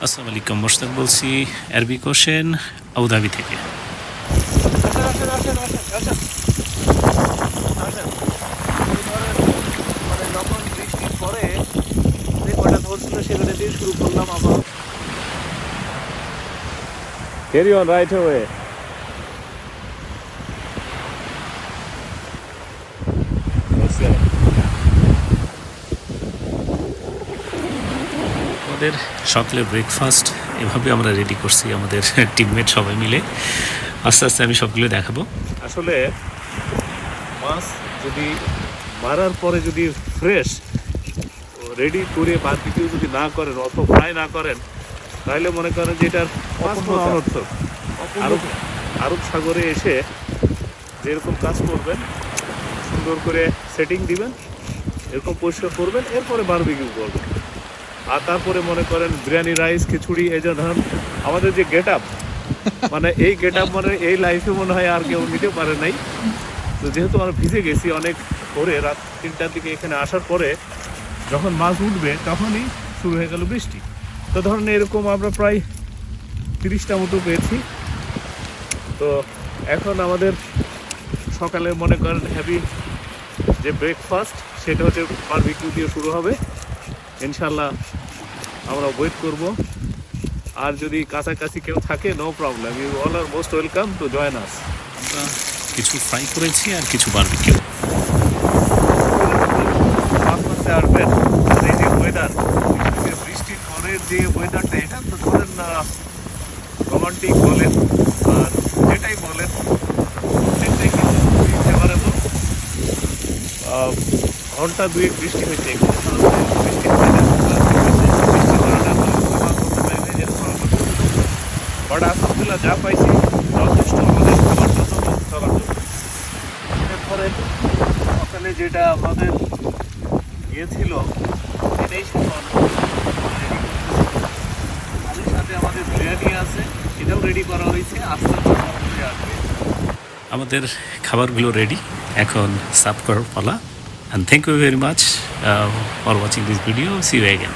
আসসালামু আলাইকুম মোশতাক বলছি আরবি কোশেন আবুধাবি থেকে Carry on right away. আমাদের সকালে ব্রেকফাস্ট এভাবে আমরা রেডি করছি আমাদের টিমমেট সবাই মিলে। আস্তে আস্তে আমি সবগুলো দেখাবো। আসলে মাছ যদি মারার পরে যদি ফ্রেশ রেডি করে বারবিকিউ যদি না করেন অত ফ্রাই না করেন তাহলে মনে করেন যে এটার অনর্থক। আরব আরব সাগরে এসে যেরকম কাজ করবেন সুন্দর করে সেটিং দিবেন এরকম পরিষ্কার করবেন এরপরে বারবিকিউ করবেন। আর তারপরে মনে করেন বিরিয়ানি, রাইস, খিচুড়ি, এই যে ধরেন, আমাদের যে গেট আপ মানে এই গেট আপ মানে এই লাইফে মনে হয় আর কেউ নিতে পারে নাই। তো যেহেতু আমরা ভিজে গেছি অনেক ভোরে, রাত তিনটার দিকে এখানে আসার পরে, যখন মাছ উঠবে, তখনই শুরু হয়ে গেল বৃষ্টি। তো ধরেন এরকম আমরা প্রায় তিরিশটা মতো পেয়েছি। তো এখন আমাদের সকালে মনে করেন হ্যাভি যে ব্রেকফাস্ট সেটা হচ্ছে বারবিকিউ দিয়ে শুরু হবে। ইনশাল্লাহ আমরা ওয়েট করব। আর যদি কাছাকাছি কেউ থাকে no problem you all are most welcome to join us আমরা কিছু ফ্রাই করেছি আর কিছু বারবিকিউ আর এই যে ওয়েদার বৃষ্টির পরের যে ওয়েদারটা এটা তো ধরেন রোমান্টিক বলেন আর যেটাই বলেন সেটাই কিন্তু ঘণ্টা দুয়েক বৃষ্টি হয়েছে একটু বৃষ্টি হয় না বৃষ্টি হয় না বলে প্রমাণ করতে পারি না যে ফল বাট আলহামদুলিল্লাহ যা পাইছি, যথেষ্ট আমাদের খাবার জন্য চলার জন্য এরপরে সকালে যেটা আমাদের ইয়ে ছিল ছিল তাদের সাথে আমাদের বিরিয়ানি আছে, এটাও রেডি করা হয়েছে, আস্তে আস্তে আসবে। আমাদের খাবারগুলো রেডি এখন সার্ভ করার পালা। And thank you very much for watching this video see you again